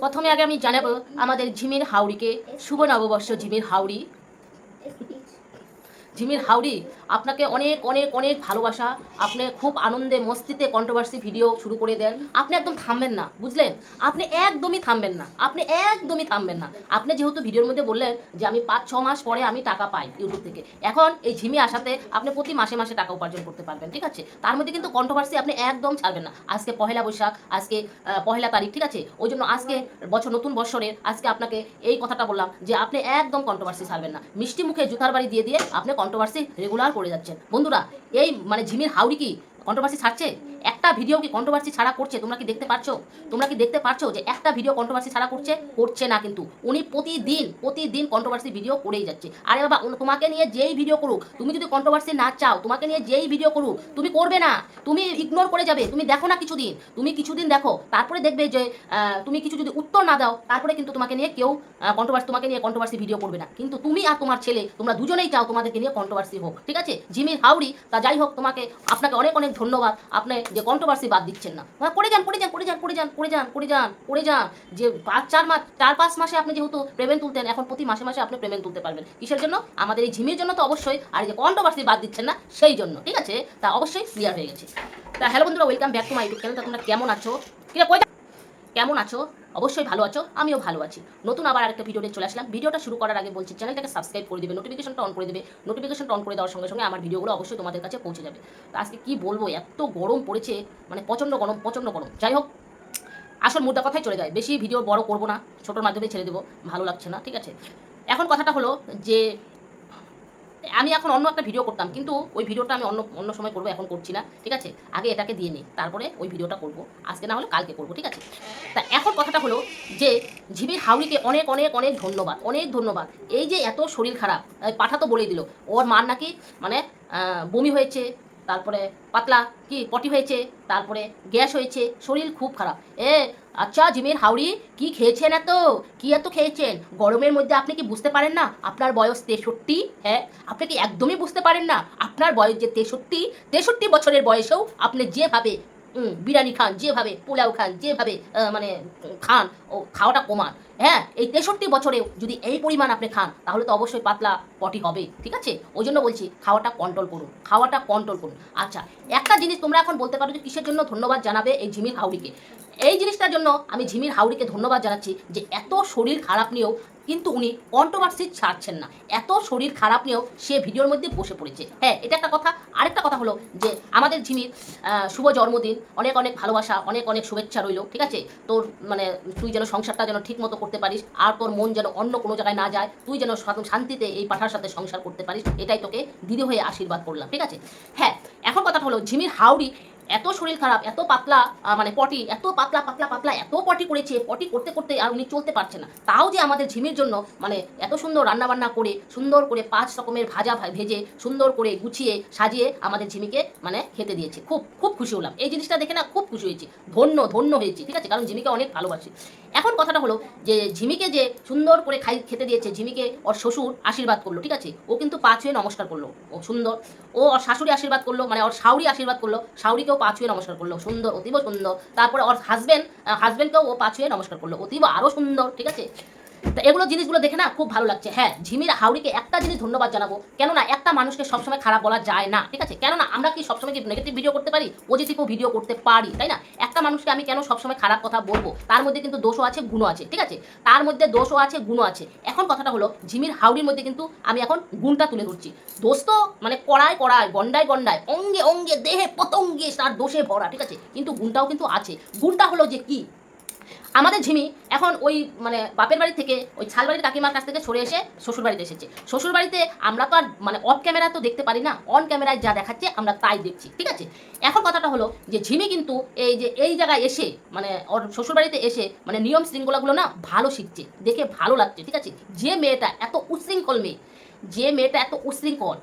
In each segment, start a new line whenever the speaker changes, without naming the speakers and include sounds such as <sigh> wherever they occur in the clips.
প্রথমে আগে আমি জানাব আমাদের ঝিমির হাওড়িকে শুভ নববর্ষ ঝিমির হাওড়ি ঝিমির হাওড়ি আপনাকে অনেক অনেক অনেক ভালোবাসা। আপনি খুব আনন্দে, মস্তিতে কন্ট্রোভার্সি ভিডিও শুরু করে দেন। আপনি একদম থামবেন না, বুঝলেন? আপনি একদমই থামবেন না, আপনি একদমই থামবেন না। আপনি যেহেতু ভিডিওর মধ্যে বললেন যে আমি পাঁচ, ছ মাস পরে আমি টাকা পাই ইউটিউব থেকে, এখন এই ঝিমি আসাতে আপনি প্রতি মাসে মাসে টাকা উপার্জন করতে পারবেন, ঠিক আছে? তার মধ্যে কিন্তু কন্ট্রোভার্সি আপনি একদম ছাড়বেন না। আজকে পহেলা বৈশাখ, আজকে পহেলা তারিখ, ঠিক আছে? ওই জন্য আজকে বছর, নতুন বছরের আজকে আপনাকে এই কথাটা বললাম যে আপনি একদম কন্ট্রোভার্সি ছাড়বেন না। মিষ্টি মুখে জুতার বাড়ি দিয়ে দিয়ে আপনি কন্ট্রোভার্সি রেগুলার করে যাচ্ছেন বন্ধুরা এই মানে ঝিমির হাউড়ি কি কন্ট্রোভার্সি ছাড়ছে? একটা ভিডিও কি কন্ট্রোভার্সি ছাড়া করছে? তোমরা কি দেখতে পাচ্ছ তোমরা কি দেখতে পাচ্ছ যে একটা ভিডিও কন্ট্রোভার্সি ছাড়া করছে? করছে না কিন্তু। উনি প্রতিদিন প্রতিদিন কন্ট্রোভার্সি ভিডিও করেই যাচ্ছে। আরে বাবা তোমাকে নিয়ে যেই ভিডিও করুক, তুমি যদি কন্ট্রোভার্সি না চাও, তোমাকে নিয়ে যেই ভিডিও করুক, তুমি করবে না। তুমি ইগনোর করে যাবে। তুমি দেখো না কিছুদিন। তুমি কিছুদিন দেখো। তারপরে দেখবে যে তুমি কিছু যদি উত্তর না দাও, তারপরে কিন্তু তোমাকে নিয়ে কেউ কন্ট্রোভার্সি তোমাকে নিয়ে কন্ট্রোভার্সি ভিডিও করবে না। কিন্তু তুমি আর তোমার ছেলে, তোমরা দুজনেই চাও তোমাদেরকে নিয়ে কন্ট্রোভার্সি হোক। ঠিক আছে? জিমির হাউড়ি তা যাই হোক, তোমাকে, আপনাকে অনেক অনেক ধন্যবাদ। আপনি যে কন্ট্রোভার্সি বাদ দিচ্ছেন না। হ্যাঁ, করে যান করে যান করে যান করে যান করে যান করে যান করে যান। যে পাঁচ চার মাস চার পাঁচ মাসে আপনি যেহেতু পেমেন্ট তুলতেন এখন প্রতি মাসে মাসে আপনি পেমেন্ট তুলতে পারবেন। কিসের জন্য? আমাদের এই ঝিমির জন্য তো অবশ্যই। আর যে কন্ট্রোভার্সি বাদ দিচ্ছেন না সেই জন্য ঠিক আছে? তা অবশ্যই ক্লিয়ার হয়ে গেছে। তা হ্যালো বন্ধুরা welcome back to my YouTube channel তা তোমরা কেমন আছো? কিরা কই কেমন আছো? অবশ্যই ভালো আছো, আমিও ভালো আছি। নতুন আবার আরেকটা ভিডিওতে চলে আসলাম। ভিডিওটা শুরু করার আগে বলছি, চ্যানেলটাকে সাবস্ক্রাইব করে দেবে নোটিফিকেশনটা অন করে দেবে। নোটিফিকেশনটা অন করে দেওয়ার সঙ্গে সঙ্গে আমার ভিডিওগুলো অবশ্যই তোমাদের কাছে পৌঁছে যাবে। তো আজকে কি বলব, এত গরম পড়েছে মানে প্রচণ্ড গরম প্রচণ্ড গরম। যাই হোক, আসল মুদ্রা কথাই চলে যায়। বেশি ভিডিও বড় করব না ছোটোর মাধ্যমে ছেড়ে দেবো, ভালো লাগছে না, ঠিক আছে? এখন কথাটা হলো যে আমি এখন অন্য একটা ভিডিও করতাম, কিন্তু ওই ভিডিওটা আমি অন্য অন্য সময় করব, এখন করছি না, ঠিক আছে? আগে এটাকে দিয়ে নিই তারপরে ওই ভিডিওটা করব, আজকে না হলে কালকে করব, ঠিক আছে? তা এখন কথাটা হলো যে ঝিবির হাউড়িকে অনেক অনেক অনেক ধন্যবাদ অনেক ধন্যবাদ। এই যে এত শরীর খারাপ পাঠা তো বলেই দিল, ওর মার নাকি মানে বমি হয়েছে তারপরে পাতলা কি পটি হয়েছে, তারপরে গ্যাস হয়েছে, শরীর খুব খারাপ। এ আচ্ছা জিমের হাউড়ি, কি খেয়েছেন এত? কি এত খেয়েছেন? গরমের মধ্যে আপনি কি বুঝতে পারেন না? আপনার বয়স তেষট্টি হ্যাঁ? আপনি কি একদমই বুঝতে পারেন না? আপনার বয়স যে তেষট্টি তেষট্টি বছরের বয়সেও আপনি যেভাবে বিরিয়ানি খান, যেভাবে পোলাও খান, যেভাবে মানে খান, ও খাওয়াটা কমান হ্যাঁ এই তেষট্টি বছরেও যদি এই পরিমাণ আপনি খান, তাহলে তো অবশ্যই পাতলা পটি হবে, ঠিক আছে? ওই জন্য বলছি, খাওয়াটা কন্ট্রোল করুন, খাওয়াটা কন্ট্রোল করুন। আচ্ছা একটা জিনিস তোমরা এখন বলতে পারো যে কিসের জন্য ধন্যবাদ জানাবে এই ঝিমির হাউড়িকে? এই জিনিসটার জন্য আমি ঝিমির হাউড়িকে ধন্যবাদ জানাচ্ছি যে এত শরীর খারাপ নিয়েও কিন্তু উনি কন্ট্রোভার্সি ছাড়ছেন না। এত শরীর খারাপ নিয়েও সে ভিডিওর মধ্যে বসে পড়েছে। হ্যাঁ এটা একটা কথা। আরেকটা কথা হলো যে, আমাদের ঝিমির শুভ জন্মদিন, অনেক অনেক ভালোবাসা, অনেক অনেক শুভেচ্ছা রইল, ঠিক আছে? তোর মানে তুই যেন সংসারটা যেন ঠিক মতো করতে পারিস, আর তোর মন যেন অন্য কোনো জায়গায় না যায়, তুই যেন শান্ত- শান্তিতে এই পাঠার সাথে সংসার করতে পারিস, এটাই তোকে দিদি হয়ে আশীর্বাদ করলাম, ঠিক আছে? হ্যাঁ এখন কথা হলো, ঝিমির হাউড়ি এত শরীর খারাপ, এত পাতলা মানে পটি, এত পাতলা পাতলা পাতলা, এত পটি করেছে, পটি করতে করতে আর উনি চলতে পারছে না। তাও যে আমাদের ঝিমির জন্য মানে এত সুন্দর রান্না বান্না করে, সুন্দর করে পাঁচ রকমের ভাজা ভেজে, সুন্দর করে গুছিয়ে, সাজিয়ে আমাদের ঝিমিকে মানে খেতে দিয়েছে। খুব খুব খুশি হলাম। এই জিনিসটা দেখে না খুব খুশি হয়েছি। ধন্য ধন্য হয়েছি, ঠিক আছে? কারণ ঝিমিকে অনেক ভালোবাসি। এখন কথাটা হলো যে, ঝিমিকে যে সুন্দর করে খাই, খেতে দিয়েছে, ঝিমিকে ওর শ্বশুর আশীর্বাদ করল, ঠিক আছে? ও কিন্তু পাঁচ হয়ে নমস্কার করল, ও সুন্দর। ও ওর শাশুড়ি আশীর্বাদ করল মানে ওর শাউরি আশীর্বাদ করল শাউরিকেও পা ছুঁয়ে নমস্কার করল। সুন্দর, অতীব সুন্দর। তারপরে ওর হাজবেন্ড হাজব্যান্ডকেও ও পা ছুঁয়ে নমস্কার করল। অতীব আরও সুন্দর, ঠিক আছে? এগুলো জিনিসগুলো দেখে না খুব ভালো লাগছে। হ্যাঁ ঝিমির হাউড়িকে একটা জিনিস ধন্যবাদ জানাব, কেননা একটা মানুষকে সবসময় খারাপ বলা যায় না, ঠিক আছে? কেননা আমরা কি সবসময় কি নেগেটিভ ভিডিও করতে পারি? পজিটিভও ভিডিও করতে পারি, তাই না? একটা মানুষকে আমি কেন সবসময় খারাপ কথা বলব? তার মধ্যে কিন্তু দোষও আছে, গুণও আছে, ঠিক আছে? তার মধ্যে দোষও আছে, গুণও আছে। এখন কথাটা হলো, ঝিমির হাউড়ির মধ্যে কিন্তু আমি এখন গুণটা তুলে ধরছি। দোষ তো মানে কড়ায় কড়ায়, গন্ডায় গন্ডায়, অঙ্গে অঙ্গে, দেহে পতঙ্গে তার দোষে ভরা, ঠিক আছে? কিন্তু গুণটাও কিন্তু আছে। গুণটা হলো যে কি? আমাদের ঝিমি এখন ওই মানে বাপের বাড়ি থেকে ওই ছালবাড়ির কাকিমার কাছ থেকে সরে এসে শ্বশুর বাড়িতে এসেছে। শ্বশুর বাড়িতে আমরা তো আর মানে অফ ক্যামেরা তো দেখতে পারি না। অন ক্যামেরায় যা দেখাচ্ছে আমরা তাই দেখছি, ঠিক আছে? এখন কথাটা হলো যে ঝিমি কিন্তু এই যে, এই জায়গায় এসে মানে ওর শ্বশুর বাড়িতে এসে মানে নিয়ম শৃঙ্খলাগুলো না ভালো শিখছে, দেখে ভালো লাগছে, ঠিক আছে? যে মেয়েটা এত উচ্ছৃঙ্খল মেয়ে যে মেয়েটা এত উশৃঙ্খল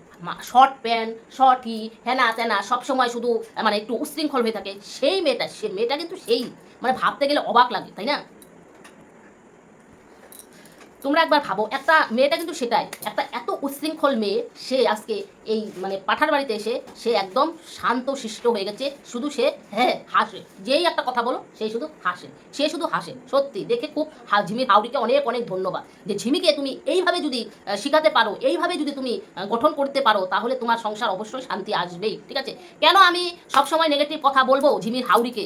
শর্ট প্যান্ট শর্টই হ্যানা ত্যানা সবসময় শুধু মানে একটু উশৃঙ্খল হয়ে থাকে, সেই মেয়েটা, সে মেয়েটা কিন্তু সেই মানে ভাবতে গেলে অবাক লাগে, তাই না? তোমরা একবার ভাবো, একটা মেয়েটা কিন্তু সেটাই। একটা এত উচ্ছৃঙ্খল মেয়ে, সে আজকে এই মানে পাঠার বাড়িতে এসে সে একদম শান্ত, শিষ্ট হয়ে গেছে। শুধু সে হ্যাঁ হাসে। যেই একটা কথা বলো সেই শুধু হাসে। সে শুধু হাসে, সত্যি। দেখে খুব ঝিমি হাউরিকে অনেক অনেক ধন্যবাদ। যে ঝিমিকে তুমি এইভাবে যদি শিখাতে পারো, এইভাবে যদি তুমি গঠন করতে পারো, তাহলে তোমার সংসার অবশ্যই শান্তি আসবেই, ঠিক আছে? কেন আমি সবসময় নেগেটিভ কথা বলব ঝিমির হাউরিকে?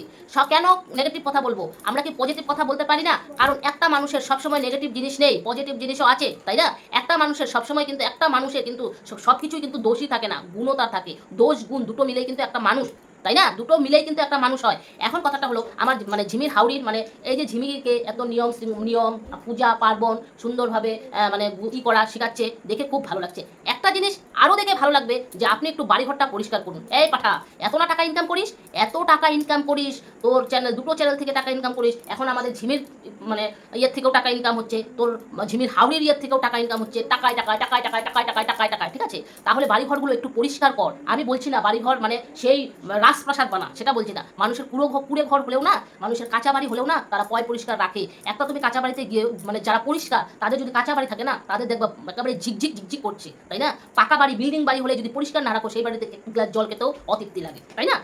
কেন নেগেটিভ কথা বলব? আমরা কি পজিটিভ কথা বলতে পারি না? কারণ একটা মানুষের সবসময় নেগেটিভ জিনিস নেই। পজিটিভ জিনিসও আছে, তাই না? একটা মানুষের, সবসময় কিন্তু একটা মানুষের কিন্তু সব কিছুই কিন্তু দোষই থাকে না, গুণও তার থাকে। দোষ, গুণ দুটো মিলেই কিন্তু একটা মানুষ। তাই না? দুটো মিলেই কিন্তু একটা মানুষ হয়। এখন কথাটা হলো, আমার মানে ঝিমির হাউরির মানে এই যে ঝিমিকে এত নিয়ম নিয়ম, পূজা, পার্বণ সুন্দরভাবে মানে ই করা, শেখাচ্ছে, দেখে খুব ভালো লাগছে। একটা জিনিস আরও দেখে ভালো লাগবে যে আপনি একটু বাড়িঘরটা পরিষ্কার করুন। এই পাঠা, এত না টাকা ইনকাম করিস? এত টাকা ইনকাম করিস? তোর চ্যানেল দুটো চ্যানেল থেকে টাকা ইনকাম করিস? এখন আমাদের ঝিমির মানে ইয়ের থেকেও টাকা ইনকাম হচ্ছে, তোর ঝিমির হাউড়ির ইয়ের থেকেও টাকা ইনকাম হচ্ছে, টাকায় টাকায় টাকায় টাকায় টাকায় টাকায় টাকায় টাকায়, ঠিক আছে? তাহলে বাড়িঘরগুলো একটু পরিষ্কার কর। আমি বলছি না বাড়িঘর মানে সেই রাজপ্রাসাদ বানা, সেটা বলছি না। মানুষের কুড়ো ঘর কুড়ে ঘর হলেও না, মানুষের কাঁচা বাড়ি হলেও না, তারা পয় পরিষ্কার রাখে। একটা তুমি কাঁচা বাড়িতে গিয়ে মানে যারা পরিষ্কার, তাদের যদি কাঁচা বাড়ি থাকে না, তাদের দেখবা একেবারে ঝিকঝিক ঝিকঝিক করছে, তাই না? পাকা বাড়ি বিল্ডিং বাড়ি হলে যদি পরিষ্কার না রাখো, সেই বাড়িতে এক গ্লাস জল খেতেও অতৃপ্তি লাগে, তাই না?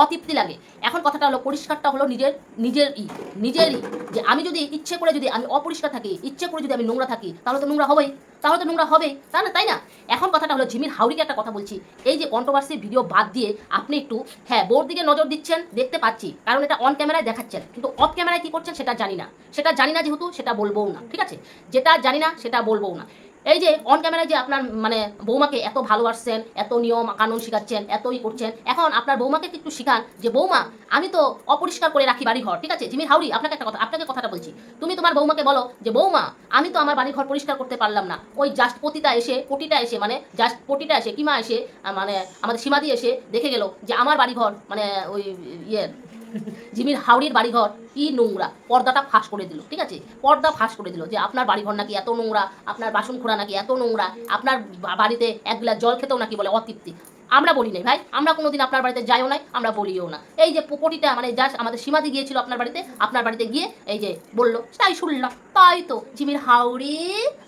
অতৃপ্তি লাগে। এখন কথাটা হলো, পরিষ্কারটা হলো নিজের নিজের ই নিজেরই যে আমি যদি ইচ্ছে করে যদি আমি অপরিষ্কার থাকি, ইচ্ছে করে যদি আমি নোংরা থাকি, তাহলে তো নোংরা হবেই, তাহলে তো নোংরা হবেই তাই না তাই না? এখন কথাটা হলো জিমির হাউরিকে একটা কথা বলছি। এই যে কন্ট্রোভার্সি ভিডিও বাদ দিয়ে আপনি একটু হ্যাঁ বোর দিকে নজর দিচ্ছেন, দেখতে পাচ্ছি, কারণ এটা অন ক্যামেরায় দেখাচ্ছেন। কিন্তু অফ ক্যামেরায় কী করছেন সেটা জানি না। সেটা জানি না যেহেতু, সেটা বলবও না, ঠিক আছে? যেটা জানি না, সেটা বলবও না। এই যে অন ক্যামেরায় যে আপনার মানে বৌমাকে এত ভালোবাসছেন, এত নিয়ম কানুন শিখাচ্ছেন, এতই করছেন, এখন আপনার বৌমাকে একটু শিখান যে, বৌমা, আমি তো অপরিষ্কার করে রাখি বাড়ি ঘর ঠিক আছে? জিমির হাউরি, আপনাকে একটা কথা, আপনাকে কথাটা বলছি। তুমি তোমার বৌমাকে বলো যে, বৌমা, আমি তো আমার বাড়ি ঘর পরিষ্কার করতে পারলাম না। ওই জাস্ট পতিটা এসে, পটিটা এসে মানে জাস্ট পটিটা এসে, কিমা এসে মানে আমাদের সীমাদি এসে দেখে গেল যে, আমার বাড়ি ঘর মানে ওই ইয়ে জিমির হাওড়ির বাড়িঘর, কি নোংরা। পর্দাটা ফাঁস করে দিল, ঠিক আছে? পর্দা ফাঁস করে দিল যে আপনার বাড়িঘর নাকি এত নোংরা, আপনার বাসন খোড়া নাকি এত নোংরা, আপনার বাড়িতে এক গ্লাস জল খেতেও নাকি বলে অতৃপ্তি। আমরা বলি নাই ভাই, আমরা কোনোদিন আপনার বাড়িতে যাইও নাই, আমরা বলিও না। এই যে পটিটা মানে জাস্ট আমাদের সীমাদি গিয়েছিল আপনার বাড়িতে আপনার বাড়িতে গিয়ে এই যে বলল, তাই শুনলাম, তাই তো, জিমির হাওড়ি।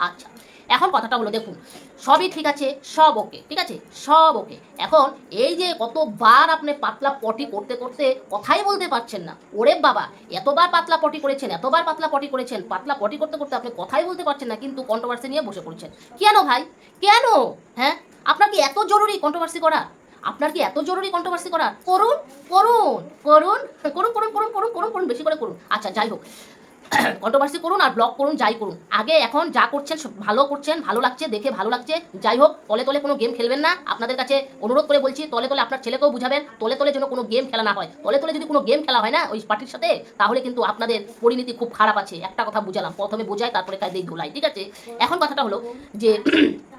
আচ্ছা। এখন কথাটা হলো দেখুন। সবই ঠিক আছে, সব ওকে ঠিক আছে? সব ওকে এখন এই যে কতবার আপনি পাতলা পটি করতে করতে কথাই বলতে পারছেন না। ওরে বাবা, এতবার পাতলা পটি করেছেন, এতবার পাতলা পটি করেছেন, পাতলা পটি করতে করতে আপনি কথাই বলতে পারছেন না, কিন্তু কন্ট্রোভার্সি নিয়ে বসে পড়ছেন। কেন ভাই? কেন? হ্যাঁ? আপনার কি এত জরুরি কন্ট্রোভার্সি করা আপনার কি এত জরুরি কন্ট্রোভার্সি করা করুন করুন করুন করুন করুন করুন করুন করুন করুন, বেশি করে করুন। আচ্ছা যাই হোক। <clears throat> কন্ট্রোভার্সি করুন আর ব্লগ করুন, যাই করুন। আগে, এখন, যা করছেন ভালো করছেন, ভালো লাগছে, দেখে ভালো লাগছে, যাই হোক, তলে তলে কোনো গেম খেলবেন না। আপনাদের কাছে অনুরোধ করে বলছি, তলে তলে আপনার ছেলেকেও বুঝাবেন, তলে তলে যেন কোনো গেম খেলা না হয়। তলে তলে যদি কোনো গেম খেলা হয় না ওই পার্টির সাথে, তাহলে কিন্তু আপনাদের পরিণতি খুব খারাপ আছে। একটা কথা বুঝালাম, প্রথমে বোঝায়, তারপরে কায়দাই ধুলাই ঠিক আছে? এখন কথাটা হলো যে <clears throat>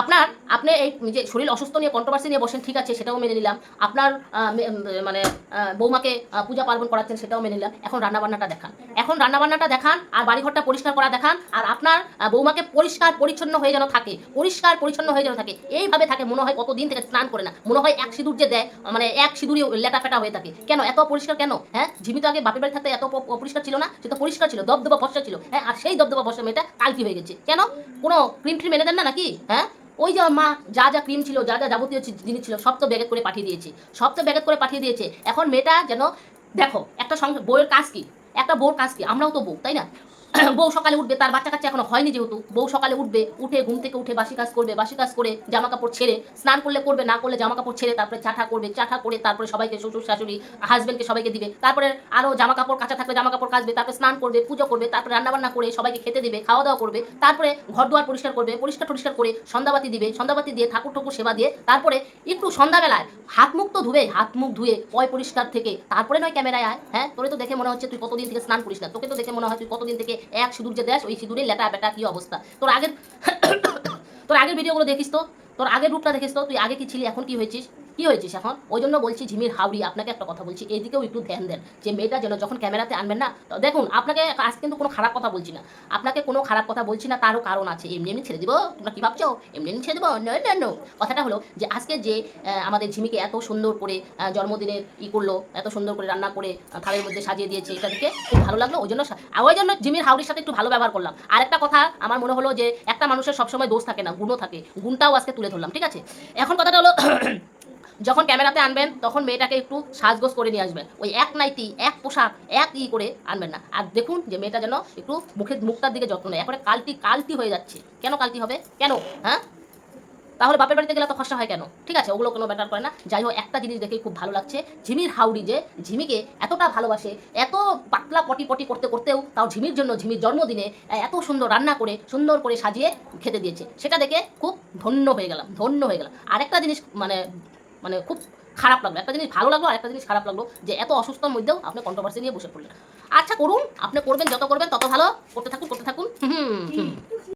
আপনার, আপনি এই যে শরীর অসুস্থ নিয়ে কন্ট্রোভার্সি নিয়ে বসেন, ঠিক আছে, সেটাও মেনে নিলাম। আপনার মানে বৌমাকে পূজা পার্বণ করাচ্ছেন, সেটাও মেনে নিলাম। এখন রান্নাবান্নাটা দেখান। এখন রান্নাবান্নাটা দেখান, আর বাড়িঘরটা পরিষ্কার করা দেখান, আর আপনার বৌমাকে পরিষ্কার পরিচ্ছন্ন হয়ে যেন থাকে, পরিষ্কার পরিচ্ছন্ন হয়ে যেন থাকে, এইভাবে থাকে, মনে হয় কতদিন থেকে স্নান করে না, মনে হয় এক সিঁদুর যে দেয় মানে এক সিঁদুরই লেটা ফেটা হয়ে থাকে। কেন, এত পরিষ্কার কেন? হ্যাঁ ঝিমি তো আগে বাপের বাড়ি থাকতে এত অপরিষ্কার ছিল না? সে তো পরিষ্কার ছিল দবদবা বর্ষা ছিল। হ্যাঁ আর সেই দবদবা বর্ষা মেয়েটা কালকি হয়ে গেছে? কেন? কোনো ক্রিম ট্রিম এনে দেন না নাকি? হ্যাঁ? ওই যে মা, যা যা ক্রিম ছিল, যা যা যাবতীয় জিনিস ছিল, সব তো ব্যাগেট করে পাঠিয়ে দিয়েছে। সব তো ব্যাগেট করে পাঠিয়ে দিয়েছে। এখন মেয়েটা যেন, দেখো, একটা বইয়ের কাজ কি? একটা বউর কাজ কি? আমরাও তো বউ, তাই না? <clears throat> বউ সকালে উঠবে, তার বাচ্চা কাচ্চা এখনও হয়নি যেহেতু। বউ সকালে উঠবে, উঠে ঘুম থেকে উঠে বাসি কাজ করবে, বাসি কাজ করে জামা কাপড় ছেড়ে, স্নান করলে করবে, না করলে জামা কাপড় ছেড়ে তারপরে চাঠা করবে, চাঠা করে তারপরে সবাইকে শ্বশুর শাশুড়ি হাজবেন্ডকে সবাইকে দিবে। তারপরে আরও জামা কাপড় কাঁচা থাকলে জামা কাপড় কাচবে, তারপরে স্নান করবে, পুজো করবে, তারপরে রান্নাবান্না করে সবাইকে খেতে দিবে খাওয়া দাওয়া করবে, তারপরে ঘর দুয়ার পরিষ্কার করবে, পরিষ্কার টরিষ্কার করে সন্ধ্যাবাতি দিবে, সন্ধ্যাবাতি দিয়ে ঠাকুর ঠাকুর সেবা দিয়ে তারপরে একটু সন্ধ্যাবেলায় হাত মুখ তো ধুবে, হাত মুখ ধুয়ে পয় পরিষ্কার থেকে, তারপরে নয় ক্যামেরায় আয় হ্যাঁ? তোরে তো দেখে মনে হচ্ছে তুই কতদিন থেকে স্নান করিস না, তোকে তো দেখে মনে হয় তুই কতদিন থেকে এক সিঁদুর যে দেশ ওই সিঁদুরে লেটা বেটা কি অবস্থা? তোর আগের <coughs> তোর আগের ভিডিওগুলো দেখিস তো? তোর আগের রূপটা দেখিস তো? তুই আগে কি ছিলি? এখন কি হয়েছিস? কি হয়েছিস এখন? ওই জন্য বলছি, ঝিমির হাওড়ি আপনাকে একটা কথা বলছি, এইদিকেও একটু ধ্যান দেন। যে মেয়েটা যেন যখন ক্যামেরাতে আনবেন না, তো দেখুন, আপনাকে আজ কিন্তু কোনো খারাপ কথা বলছি না। আপনাকে কোনো খারাপ কথা বলছি না, তারও কারণ আছে। এমনি এমনি ছেড়ে দিব। তোমরা কি ভাবছ? এমনি এমনি ছেড়ে দেবো। না না না। কথাটা হলো যে, আজকে যে আমাদের ঝিমিকে এত সুন্দর করে জন্মদিনের ই করল, এত সুন্দর করে রান্না করে থালের মধ্যে সাজিয়ে দিয়েছে, এটা দেখে খুব ভালো লাগল। ওই জন্য ওই জন্য ঝিমির হাউরির সাথে একটু ভালো ব্যবহার করলাম। আর একটা কথা, আমার মনে হলো যে, একটা মানুষের সবসময় দোষ থাকে না, গুণও থাকে। গুণটাও আজকে তুলে ধরলাম, ঠিক আছে? এখন কথাটা হলো যখন ক্যামেরাতে আনবেন, তখন মেয়েটাকে একটু সাজগোজ করে নিয়ে আসবেন। ওই এক নাইটি, এক পোশাক, এক ই করে আনবেন না। আর দেখুন যে মেয়েটা যেন একটু মুখের মুখটার দিকে যত্ন নেয়। একবারে কালটি কালটি হয়ে যাচ্ছে। কেন কালটি হবে? কেন? হ্যাঁ? তাহলে বাপের বাড়িতে গেলে তো খসা হয় কেন? ঠিক আছে, ওগুলো কোনো ব্যাটার করে না। যাই হোক, একটা জিনিস দেখে খুব ভালো লাগছে। ঝিমির হাউড়ি যে, ঝিমিকে এতটা ভালোবাসে, এত পাতলা পটি পটি করতে করতেও তাও ঝিমির জন্য, ঝিমির জন্মদিনে এত সুন্দর রান্না করে, সুন্দর করে সাজিয়ে খেতে দিয়েছে। সেটা দেখে খুব ধন্য হয়ে গেলাম, ধন্য হয়ে গেলাম। আরেকটা জিনিস মানে মানে খুব খারাপ লাগল। একটা জিনিস ভালো লাগল আর একটা জিনিস খারাপ লাগল যে এত অসুস্থতার মধ্যেও আপনি কন্ট্রোভার্সি নিয়ে বসে পড়লেন। আচ্ছা করুন। আপনি করবেন, যত করবেন, তত ভালো। করতে থাকুন করতে থাকুন। হুম।